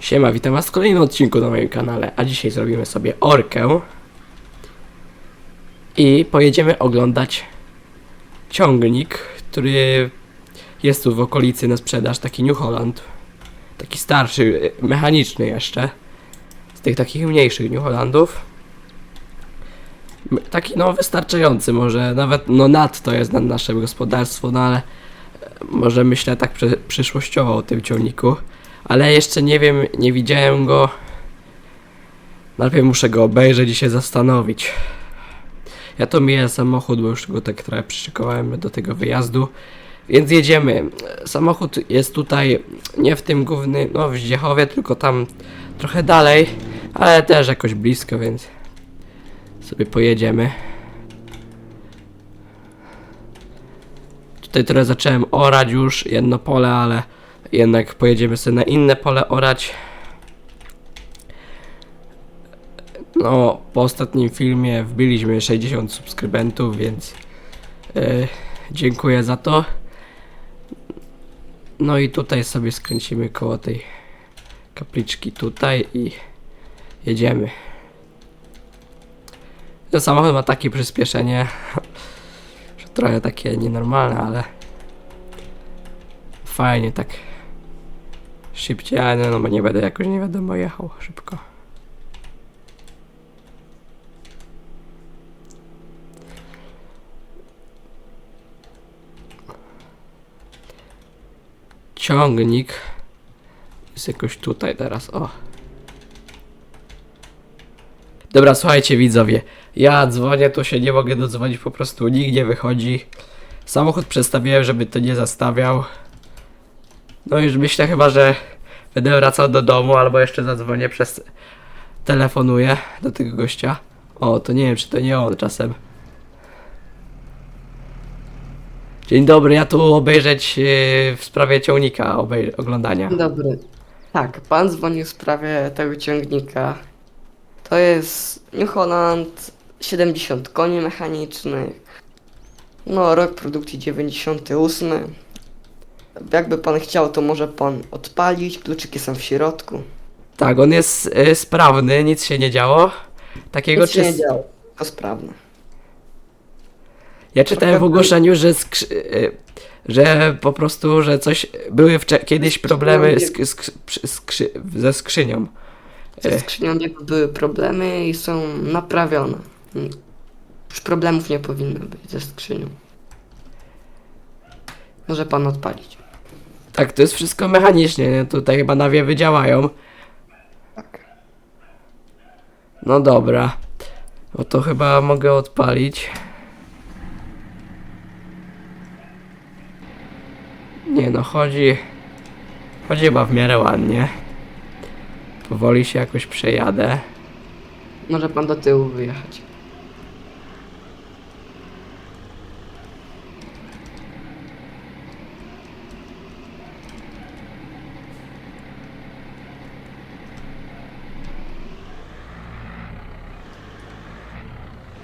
Siema, witam was w kolejnym odcinku na moim kanale, a dzisiaj zrobimy sobie orkę i pojedziemy oglądać ciągnik, który jest tu w okolicy na sprzedaż, taki New Holland, taki starszy, mechaniczny jeszcze, z tych takich mniejszych New Hollandów. Taki no wystarczający, może nawet no nad to jest na nasze gospodarstwo, no ale e, może myślę tak przy, przyszłościowo o tym ciągniku. Ale jeszcze nie wiem, nie widziałem go. Najpierw muszę go obejrzeć i się zastanowić. Ja to miję samochód, bo już go tak trochę przyszykowałem do tego wyjazdu. Więc jedziemy. Samochód jest tutaj nie w tym głównym, no w Zdziechowie, tylko tam trochę dalej, ale też jakoś blisko, więc sobie pojedziemy. Tutaj trochę zacząłem orać już jedno pole, ale jednak pojedziemy sobie na inne pole orać. No, po ostatnim filmie wbiliśmy 60 subskrybentów, więc e, dziękuję za to. No i tutaj sobie skręcimy koło tej kapliczki tutaj i jedziemy. Ten samochód ma takie przyspieszenie, trochę takie nienormalne, ale fajnie tak szybciej, ale no bo nie będę jakoś nie wiadomo jechał szybko. Ciągnik jest jakoś tutaj teraz, o. Dobra, słuchajcie widzowie, ja dzwonię, tu się nie mogę dodzwonić, po prostu nikt nie wychodzi. Samochód przestawiłem, żeby to nie zastawiał. No już myślę chyba, że będę wracał do domu, albo jeszcze zadzwonię przez... Telefonuję do tego gościa. O, to nie wiem, czy to nie on czasem. Dzień dobry, ja tu obejrzeć yy, w sprawie ciągnika obej- oglądania. Dzień dobry. Tak, pan dzwonił w sprawie tego ciągnika. To jest New Holland 70 koni mechanicznych. No, rok produkcji 98. Jakby pan chciał, to może pan odpalić. Kluczyki są w środku. Tak, on jest y, sprawny, nic się nie działo. Takiego Nic się nie czy... działo. To sprawne. Ja czytałem w Trochę ogłoszeniu, że, skrzy... y, że po prostu, że coś były wcze... kiedyś problemy z... Z... Z... Skrzy... ze skrzynią. Ze E. skrzynią jakby były problemy i są naprawione. Mm. Już problemów nie powinno być ze skrzynią. Może pan odpalić. Tak, to jest wszystko mechanicznie, nie? tutaj chyba nawiewy działają. Tak. No dobra. No to chyba mogę odpalić. Nie no, chodzi... Chodzi chyba w miarę ładnie. Powoli się jakoś przejadę. Może pan do tyłu wyjechać.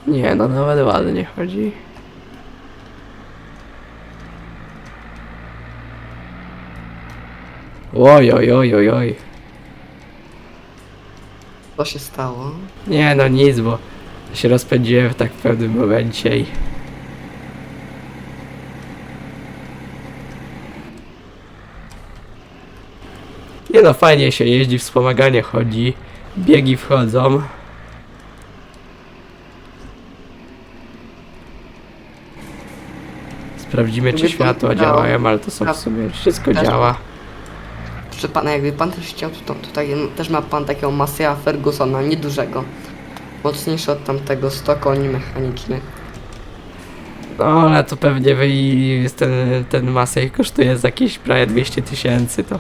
Nie no, nawet ładnie chodzi. Oj, oj, oj, oj, oj. Co się stało? Nie no, nic, bo się rozpędziłem w tak pewnym momencie i... Nie no, fajnie się jeździ, wspomaganie chodzi, biegi wchodzą. Sprawdzimy, czy światła działają, ale to są w sumie, wszystko działa. Proszę pana, jakby pan też chciał, to tutaj też ma pan takiego Massey'a Fergusona, niedużego. Mocniejszy od tamtego 100 koni mechanicznych. No ale to pewnie wy ten, ten Masej kosztuje za jakieś prawie 200 tysięcy, to...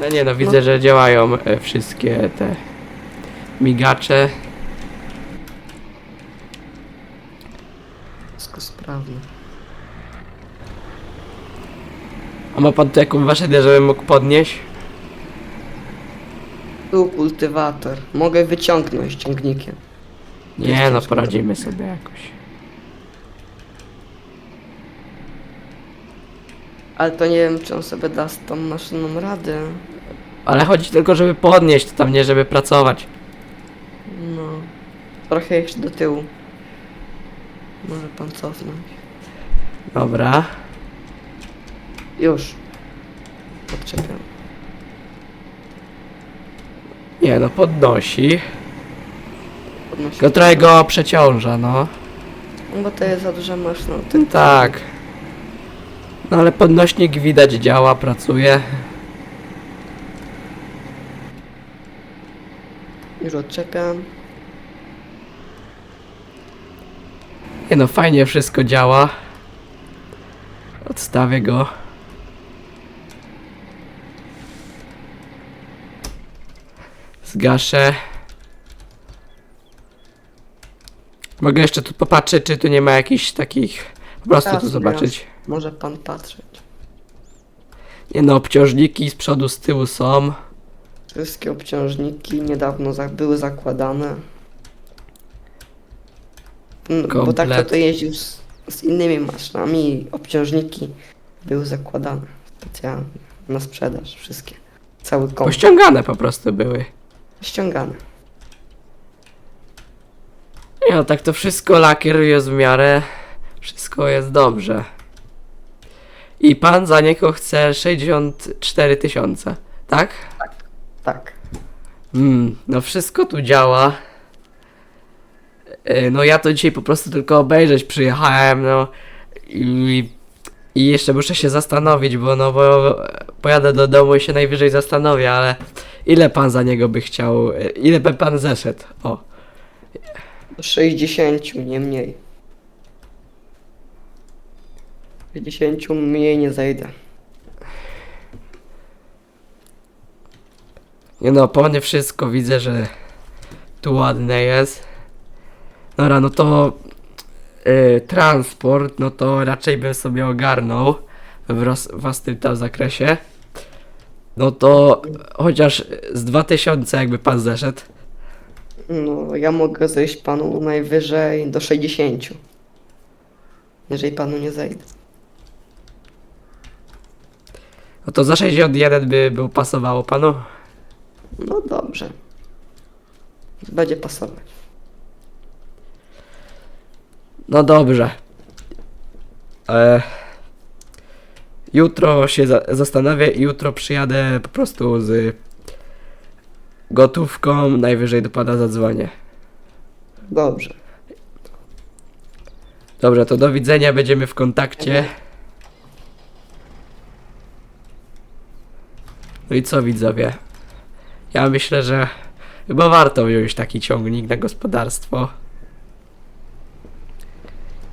No nie no, widzę, No. że działają e, wszystkie te migacze. Wszystko sprawne. A ma pan tu jaką maszynę, żebym mógł podnieść? Tu kultywator. Mogę wyciągnąć ciągnikiem. Nie no, poradzimy sobie jakoś. Ale to nie wiem, czy on sobie da z tą maszyną radę. Ale chodzi tylko, żeby podnieść, tam nie żeby pracować. No. Trochę jeszcze do tyłu. Może pan cofnąć. Dobra. Już. Podczepiam. Nie no, podnosi. Podnoszę. Tylko trochę go przeciąża, no. No bo to jest za duża maszyna. Ten Tak. No ale podnośnik widać działa, pracuje. Już odczepiam. Nie no, fajnie wszystko działa. Odstawię go. Zgaszę. Mogę jeszcze tu popatrzeć, czy tu nie ma jakichś takich... Po prostu tu zobaczyć. Może pan patrzeć. Nie no, obciążniki z przodu, z tyłu są. Wszystkie obciążniki niedawno za były zakładane. Mm, Bo tak to, to jeździł z, z innymi maszynami i obciążniki były zakładane specjalnie na sprzedaż. Wszystkie. Cały komplet. Pościągane po prostu były. Ściągane. Nie no, tak to wszystko lakier jest w miarę. Wszystko jest dobrze. I pan za niego chce 64 tysiące, tak? Tak. Mm, no wszystko tu działa. E, No ja to dzisiaj po prostu tylko obejrzeć przyjechałem, no i, i jeszcze muszę się zastanowić, bo no bo pojadę do domu i się najwyżej zastanowię, ale ile pan za niego by chciał, e, ile by pan zeszedł? O, Do 60, nie mniej. 60 mniej nie zejdę. nie no po mnie wszystko widzę, że tu ładne jest. Dobra, no to y, transport, no to raczej bym sobie ogarnął w roz, własnym tam zakresie. No to chociaż z 2000 jakby pan zeszedł. No, ja mogę zejść panu najwyżej do 60. Jeżeli panu nie zejdę. No to za 61 by był pasowało panu. No dobrze. Będzie pasować. No dobrze. E, jutro się za zastanowię i jutro przyjadę po prostu z gotówką. Najwyżej do pana zadzwonię. Dobrze. Dobrze, to do widzenia, będziemy w kontakcie. No i co widzowie? Ja myślę, że chyba warto wziąć taki ciągnik na gospodarstwo.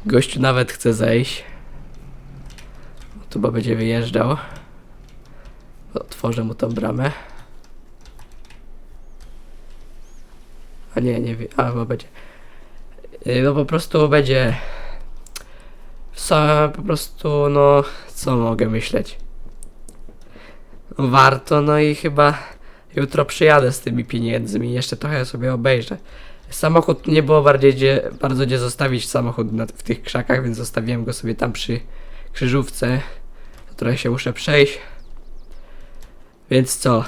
Gościu nawet chce zejść. Tu chyba będzie wyjeżdżał. Otworzę mu tą bramę. A nie, nie wie. A, bo będzie. Yy, No po prostu będzie. Sam po prostu, no, co mogę myśleć? Warto, no i chyba jutro przyjadę z tymi pieniędzmi, jeszcze trochę sobie obejrzę. Samochód nie było bardziej gdzie, bardzo gdzie zostawić samochód na, w tych krzakach, więc zostawiłem go sobie tam przy krzyżówce. Trochę się muszę przejść. Więc co?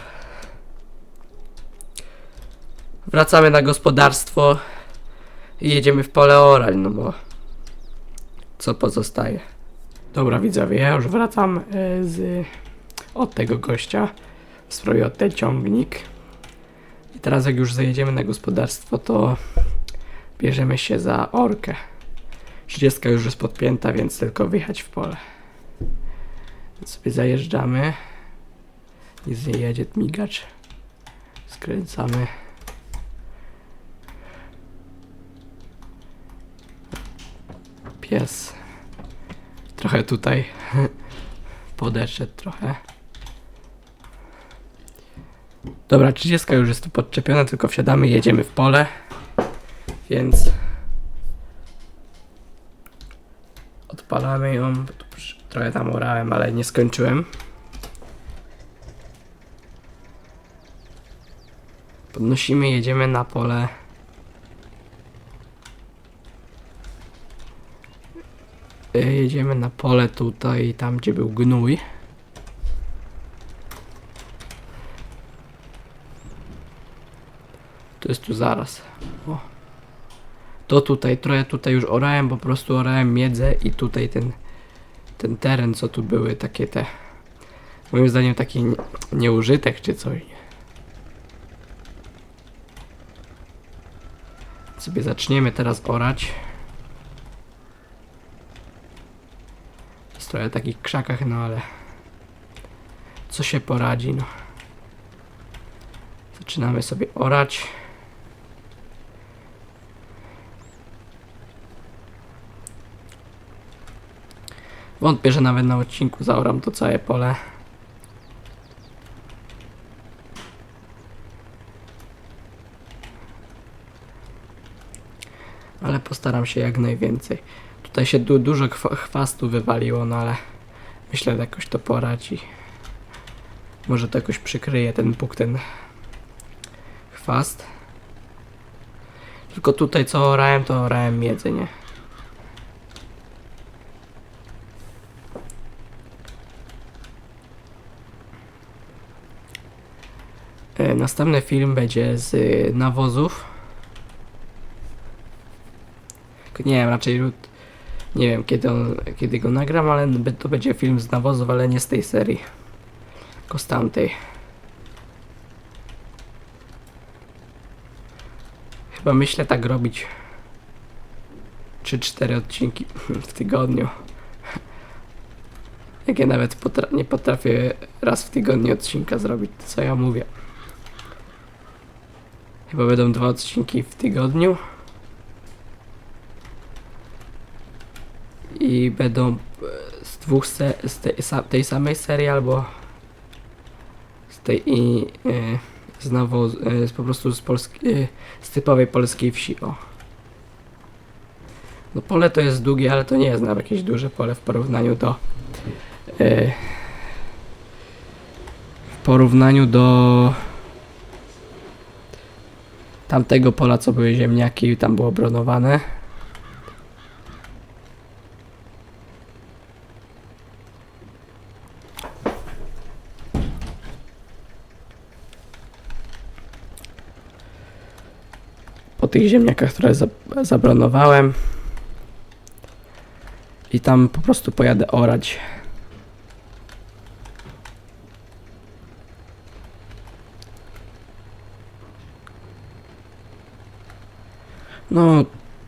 Wracamy na gospodarstwo i jedziemy w pole orać, no bo co pozostaje. Dobra widzowie, ja już wracam e, z, od tego gościa w sprawie od ten ciągnik. I teraz jak już zajedziemy na gospodarstwo, to bierzemy się za orkę. 30 już jest podpięta, więc tylko wyjechać w pole. Sobie zajeżdżamy. Nic nie jedzie, migacz. Skręcamy. Pies. Trochę tutaj podeszedł trochę. Dobra, 30 już jest tu podczepiona, tylko wsiadamy jedziemy w pole. Więc odpalamy ją. Trochę tam orałem, ale nie skończyłem. Podnosimy, jedziemy na pole. Y, Jedziemy na pole tutaj, tam gdzie był gnój. To jest tu zaraz. O. To tutaj, trochę tutaj już orałem, po prostu orałem miedzę i tutaj ten, ten teren, co tu były, takie te, moim zdaniem taki nie- nieużytek czy coś. Sobie zaczniemy teraz orać. Jest trochę takich krzakach, no ale co się poradzi, no. Zaczynamy sobie orać. Wątpię, że nawet na odcinku zaoram to całe pole. Ale postaram się jak najwięcej. Tutaj się du dużo chwa- chwastu wywaliło, no ale myślę, że jakoś to poradzi. Może to jakoś przykryje ten puk, ten chwast. Tylko tutaj co orałem, to orałem miedzę, nie? E, Następny film będzie z y, nawozów. Nie wiem, raczej nie wiem kiedy, on, kiedy go nagram, ale to będzie film z nawozów, ale nie z tej serii. Tylko z tamtej. Chyba myślę tak robić 3-4 odcinki w tygodniu. Jak ja nawet potra- nie potrafię raz w tygodniu odcinka zrobić, co ja mówię. Chyba będą dwa odcinki w tygodniu. I będą e, z dwóch se- z tej, tej samej serii albo z tej i e, znowu e, z, po prostu z polski, z typowej polskiej wsi. O. No pole to jest długie, ale to nie jest nawet jakieś duże pole w porównaniu do w porównaniu do tamtego pola, co były ziemniaki, tam było bronowane. Po tych ziemniakach, które za, zabronowałem. I tam po prostu pojadę orać. No,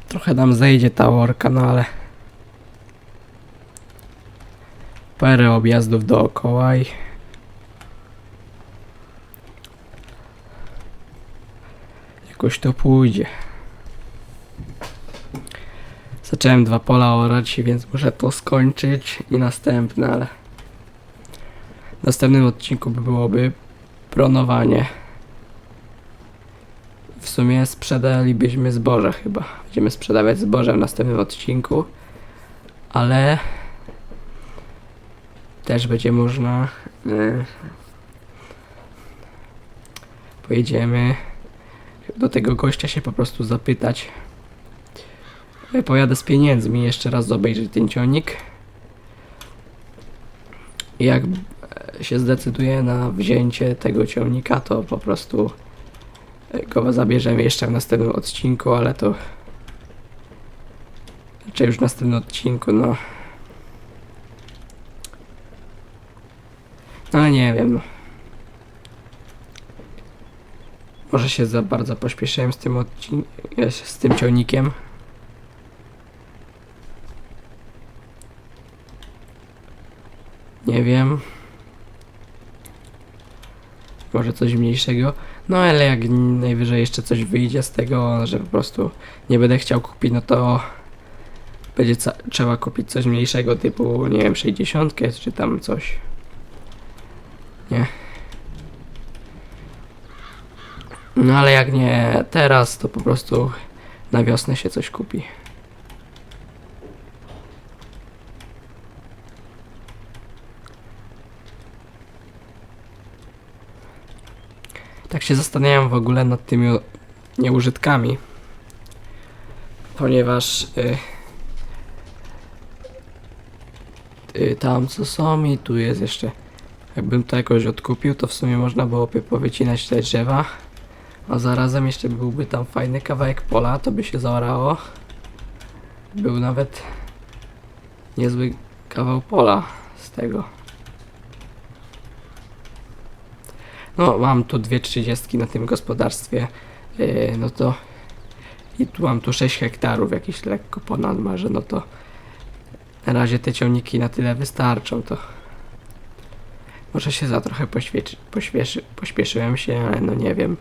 trochę nam zejdzie ta orka, no ale... Parę objazdów dookoła i... Jakoś to pójdzie. Zacząłem dwa pola orać, więc muszę to skończyć i następne, ale... W następnym odcinku by byłoby pronowanie. Sumie sprzedalibyśmy zboże chyba. Będziemy sprzedawać zboże w następnym odcinku. Ale też będzie można. e, pojedziemy do tego gościa się po prostu zapytać. E, Pojadę z pieniędzmi jeszcze raz obejrzeć ten cionik. Jak e, się zdecyduję na wzięcie tego ciągnika, to po prostu go zabierzemy jeszcze w następnym odcinku, ale to czy już w następnym odcinku, no. No nie wiem. no. Może się za bardzo pośpieszyłem z tym odcinkiem, z tym ciągnikiem. Nie wiem. Może coś mniejszego. No ale jak najwyżej jeszcze coś wyjdzie z tego, że po prostu nie będę chciał kupić, no to będzie trzeba kupić coś mniejszego typu, nie wiem, 60 czy tam coś. Nie. No ale jak nie teraz, to po prostu na wiosnę się coś kupi. Tak się zastanawiam w ogóle nad tymi nieużytkami. Ponieważ y, y, tam co są i tu jest jeszcze. Jakbym to jakoś odkupił, to w sumie można byłoby powycinać te drzewa. A zarazem jeszcze byłby tam fajny kawałek pola, to by się zaorało. Był nawet niezły kawał pola z tego. No, mam tu dwie trzydziestki na tym gospodarstwie. Yy, no to i tu mam tu 6 hektarów, jakieś lekko ponad marze, no to na razie te ciągniki na tyle wystarczą, to może się za trochę pośpieszy, pośpieszyłem się, ale no nie wiem.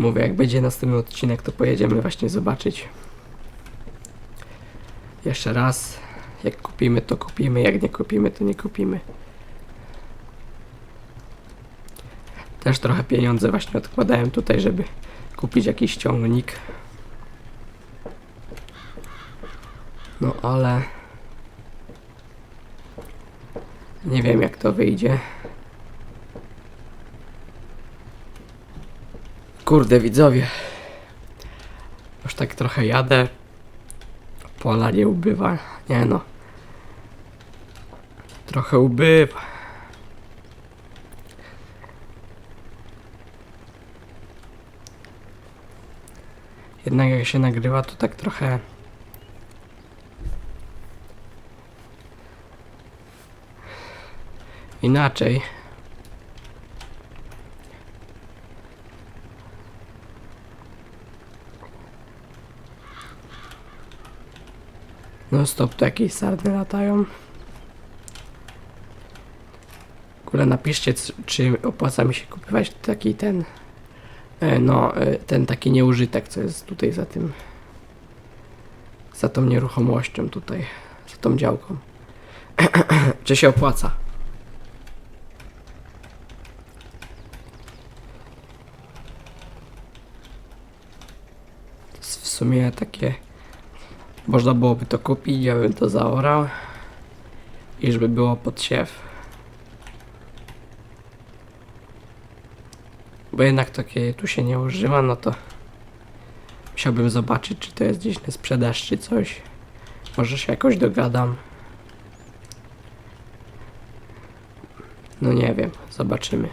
Mówię, jak będzie następny odcinek, to pojedziemy właśnie zobaczyć. Jeszcze raz. Jak kupimy, to kupimy. Jak nie kupimy, to nie kupimy. Też trochę pieniądze właśnie odkładałem tutaj, żeby kupić jakiś ciągnik. No ale... Nie wiem jak to wyjdzie. Kurde widzowie. Już tak trochę jadę. Pola nie ubywa. Nie no. Trochę ubywa. Jednak jak się nagrywa, to tak trochę. Inaczej. No stop, to jakieś sarny latają. W ogóle napiszcie, czy opłaca mi się kupować taki ten, e, no, e, ten taki nieużytek, co jest tutaj za tym, za tą nieruchomością tutaj, za tą działką. czy się opłaca? To jest w sumie takie można byłoby to kupić, ja bym to zaorał i żeby było pod siew. Bo jednak takie tu się nie używa, no to musiałbym zobaczyć, czy to jest gdzieś na sprzedaż, czy coś. Może się jakoś dogadam. No nie wiem, zobaczymy.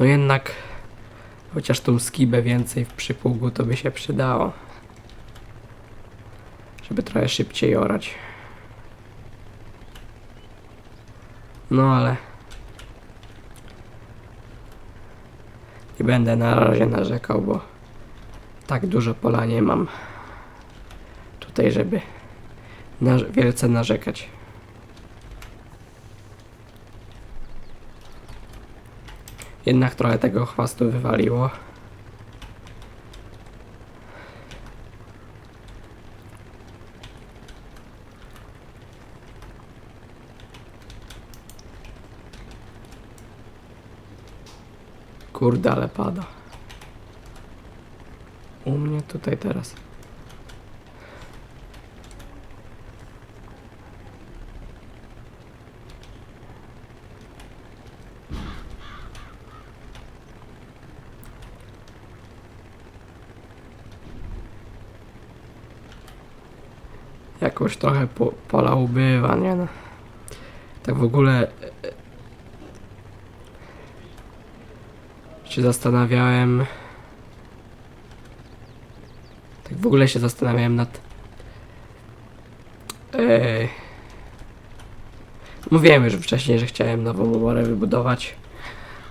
No jednak, chociaż tą skibę więcej w przypługu to by się przydało. Żeby trochę szybciej orać. No ale... Nie będę na razie narzekał, bo tak dużo pola nie mam. Tutaj, żeby naż- wielce narzekać. Jednak trochę tego chwastu wywaliło. Kurde, ale pada. U mnie tutaj teraz. Jakoś trochę po, pola ubywa, nie no. Tak w ogóle e, się zastanawiałem. Tak w ogóle się zastanawiałem nad. Ej. Mówiłem już wcześniej, że chciałem nową oborę wybudować,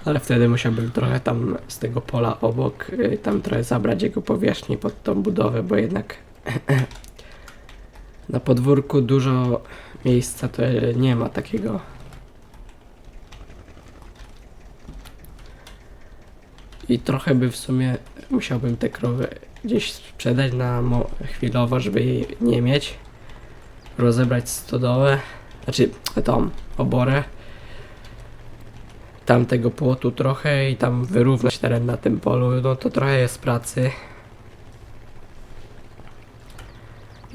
ale wtedy musiałbym trochę tam z tego pola obok, y, tam trochę zabrać jego powierzchni pod tą budowę, bo jednak na podwórku dużo miejsca to nie ma takiego. I trochę by w sumie musiałbym te krowy gdzieś sprzedać na chwilowo, żeby jej nie mieć. Rozebrać stodołę, znaczy tą oborę. Tamtego płotu trochę i tam wyrównać teren na tym polu. No to trochę jest pracy.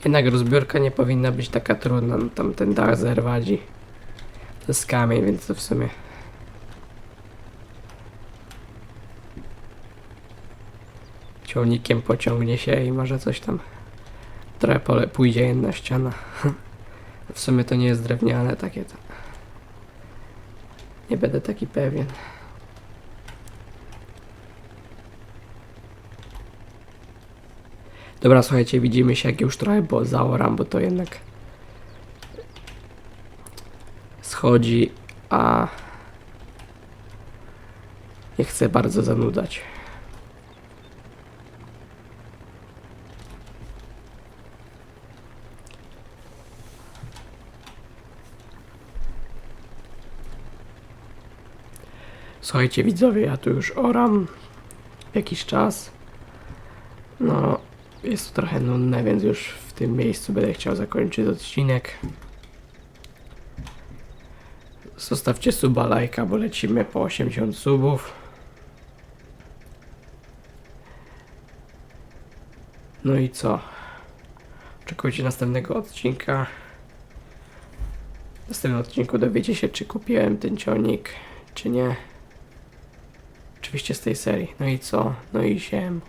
Jednak rozbiórka nie powinna być taka trudna, no tam ten dach zerwadzi. To jest kamień, więc to w sumie ciągnikiem pociągnie się i może coś tam trochę pójdzie jedna ściana. W sumie to nie jest drewniane takie to. Nie będę taki pewien. Dobra, słuchajcie, widzimy się jak już trochę, bo zaoram, bo to jednak schodzi, a nie chcę bardzo zanudzać. Słuchajcie widzowie, ja tu już oram jakiś czas. No, jest to trochę nudne, więc już w tym miejscu będę chciał zakończyć odcinek. Zostawcie suba, lajka, bo lecimy po 80 subów. No i co? Oczekujcie następnego odcinka. W następnym odcinku dowiecie się, czy kupiłem ten ciągnik, czy nie. Oczywiście z tej serii. No i co? No i siem.